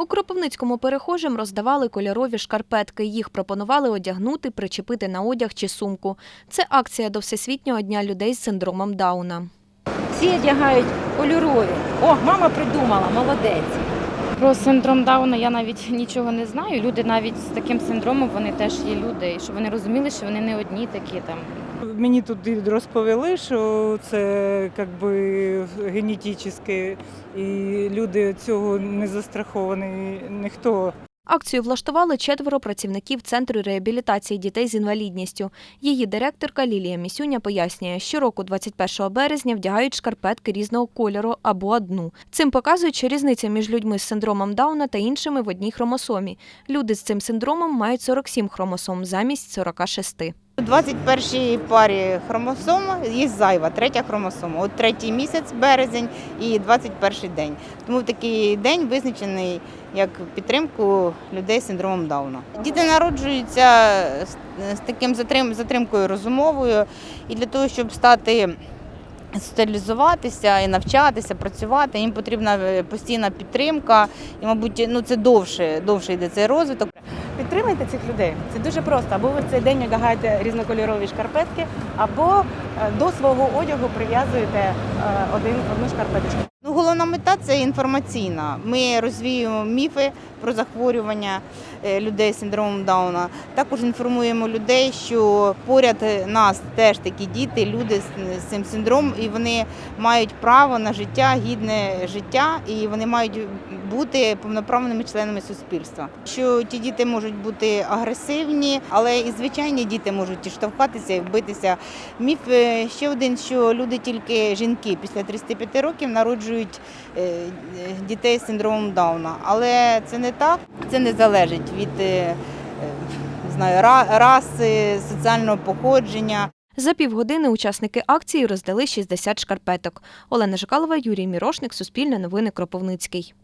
У Кропивницькому перехожим роздавали кольорові шкарпетки. Їх пропонували одягнути, причепити на одяг чи сумку. Це акція до Всесвітнього дня людей з синдромом Дауна. Всі одягають кольорові. О, мама придумала, молодець. Про синдром Дауна я навіть нічого не знаю. Люди навіть з таким синдромом вони теж є люди, і щоб вони розуміли, що вони не одні такі там. Мені тут розповіли, що це якби генетичне, і люди цього не застраховані. Ніхто Акцію влаштували четверо працівників Центру реабілітації дітей з інвалідністю. Її директорка Лілія Місюня пояснює, щороку 21 березня вдягають шкарпетки різного кольору або одну. Цим показують, що різниця між людьми з синдромом Дауна та іншими в одній хромосомі. Люди з цим синдромом мають 47 хромосом замість 46. У 21-й парі хромосом є зайва, третя хромосома. От третій місяць, березень і 21-й день. Тому такий день визначений як підтримку людей з синдромом Дауна. Діти народжуються з, таким затрим, затримкою розумовою, і для того, щоб стати соціалізуватися і навчатися, працювати, їм потрібна е, постійна підтримка, і, мабуть, ну це довше, довше йде цей розвиток. Підтримайте цих людей. Це дуже просто. Або ви цей день одягаєте різнокольорові шкарпетки, або е, до свого одягу прив'язуєте е, один одну шкарпеточку. Головна мета це інформаційна. Ми розвіюємо міфи про захворювання е, людей з синдромом Дауна. Також інформуємо людей, що поряд нас теж такі діти, люди з- цим синдромом, і вони мають право на життя, гідне життя, і вони мають бути повноправними членами суспільства. Що ті діти можуть бути агресивні, але і звичайні діти можуть і штовхатися і битися. Міф е, ще один, що люди тільки жінки після 35 років народжують е, е, дітей з синдромом Дауна. Але це не так. Це не залежить від е, е, знаю, раси, соціального походження. За півгодини учасники акції роздали 60 шкарпеток. Олена Жикалова, Юрій Мірошник, Суспільне новини Кропивницький.